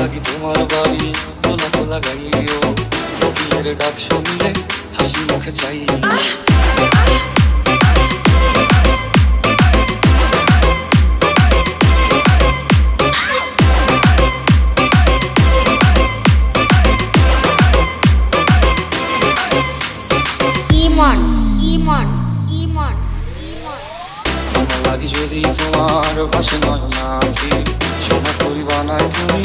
লাগি তোমার বাড়ি তোলা তোলা গাইও কোকিলের ডাক শুনলে হাসি মুখে চাইও ইমন ইমন ইমন ইমন। লাগি যদি তোমার নয় নাকি সোনা করি বানায় তুমি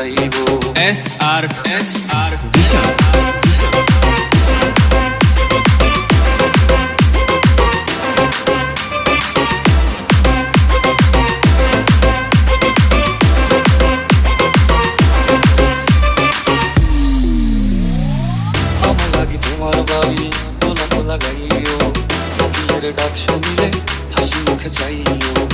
যাইবো। S R S R vision তোমার বাড়ি তোলা তোলা গাইও কোকিলের ডাক শুনলে হাসি মুখে চাইও।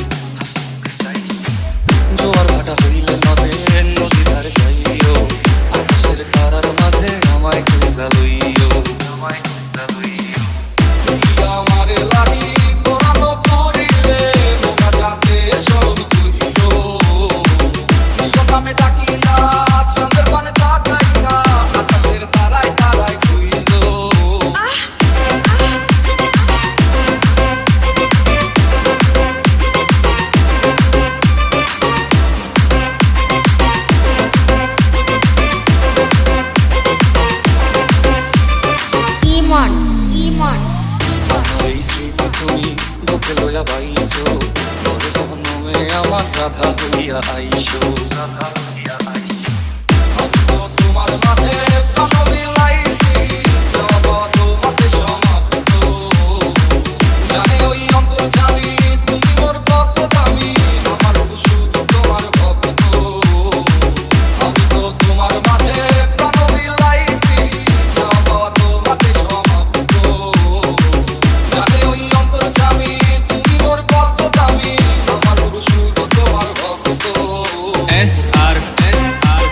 আমার এই স্মৃতি তুমি বুকে লইয়া বাইছো তোর জন্মে আমার রাধা হইয়া আইসো। রাধা হইয়া আইসো। তো তোমার মাঝে S R S R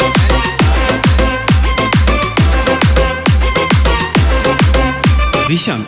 vision